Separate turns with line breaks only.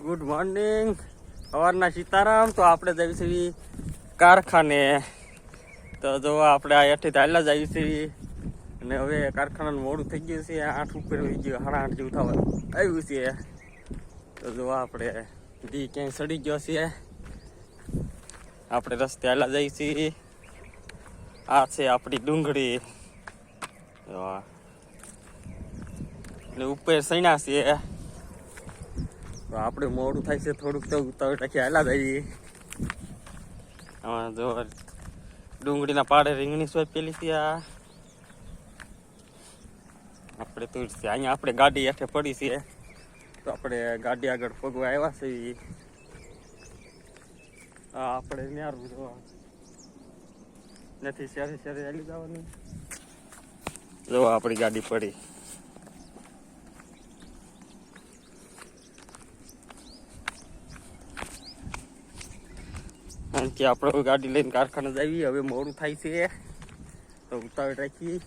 Good morning સવારના સીતારામ તો આપણે જઈએ છીએ કારખાને તો જો આપણે આ હેઠી ચાલ્યા જઈએ છીએ અને હવે કારખાનાનું મોડું થઈ ગયું છે આઠ ઉપર હોઈ ગયું સાડા આઠ જેવું થવાનું આવ્યું છે તો જો આપણે દી ક્યાંય સડી ગયો છે આપણે રસ્તે હાલ્યા જઈએ છીએ આ છે આપણી ડુંગળી જો આ. ને ઉપર સૈના છે તો આપણે મોડું થાય છે, થોડુંક તો ઉતાવળ ટાકી હાલા જઈએ આમાં જો ડુંગળીના પાડે રીંગણી સોંપેલી છે આ. આપણે તુલસી અહીંયા આપણે ગાડી હેઠે પડી છે તો આપણે ગાડી આગળ પગવા આવ્યા છે. આ આપણે ન્યારું જોવા. નથી, શેરે શેરે હાલી જવાનું. જો આપણી ગાડી પડી. કારણ કે આપણે ગાડી લઈને કારખાના જ આવીએ. હવે મોડું થાય છે. તો ઉતાવળ રાખીએ.